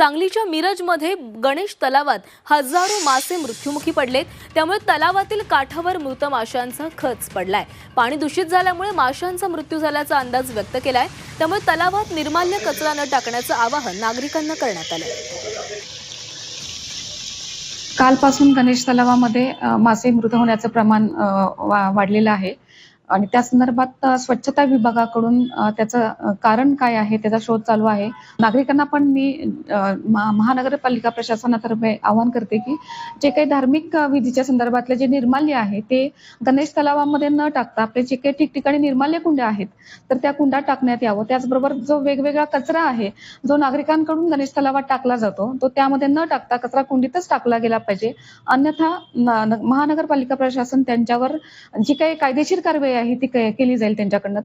सांगलीच्या मिरजमध्ये गणेश तलावात हजारो मासे मृत्युमुखी पडलेत. त्यामुळे तलावातील काठावर मृत माशांचा खच पडलाय. पाणी दूषित झाल्यामुळे माशांचा मृत्यू झाल्याचा अंदाज व्यक्त केलाय. त्यामुळे तलावात निर्माल्य कचरा न टाकण्याचं आवाहन नागरिकांना करण्यात आलं कालपासून गणेश तलावामध्ये मासे मृत होण्याचं प्रमाण वा- वाढलेलं आहे. आणि त्या संदर्भात स्वच्छता विभागाकडून त्याचं कारण काय आहे त्याचा शोध चालू आहे. नागरिकांना पण मी महानगरपालिका प्रशासनातर्फे आवाहन करते की जे काही धार्मिक विधीच्या संदर्भातले जे निर्माल्य आहे ते गणेश तलावामध्ये न टाकता आपले जे काही ठिकठिकाणी निर्माल्य कुंड्या आहेत तर त्या कुंड्या टाकण्यात यावं. त्याचबरोबर जो वेगवेगळा कचरा आहे जो नागरिकांकडून गणेश तलावात टाकला जातो तो त्यामध्ये न टाकता कचरा कुंडीतच टाकला गेला पाहिजे. अन्यथा महानगरपालिका प्रशासन त्यांच्यावर जी काही कायदेशीर कारवाई आहे ती केली जाईल त्यांच्याकडनं.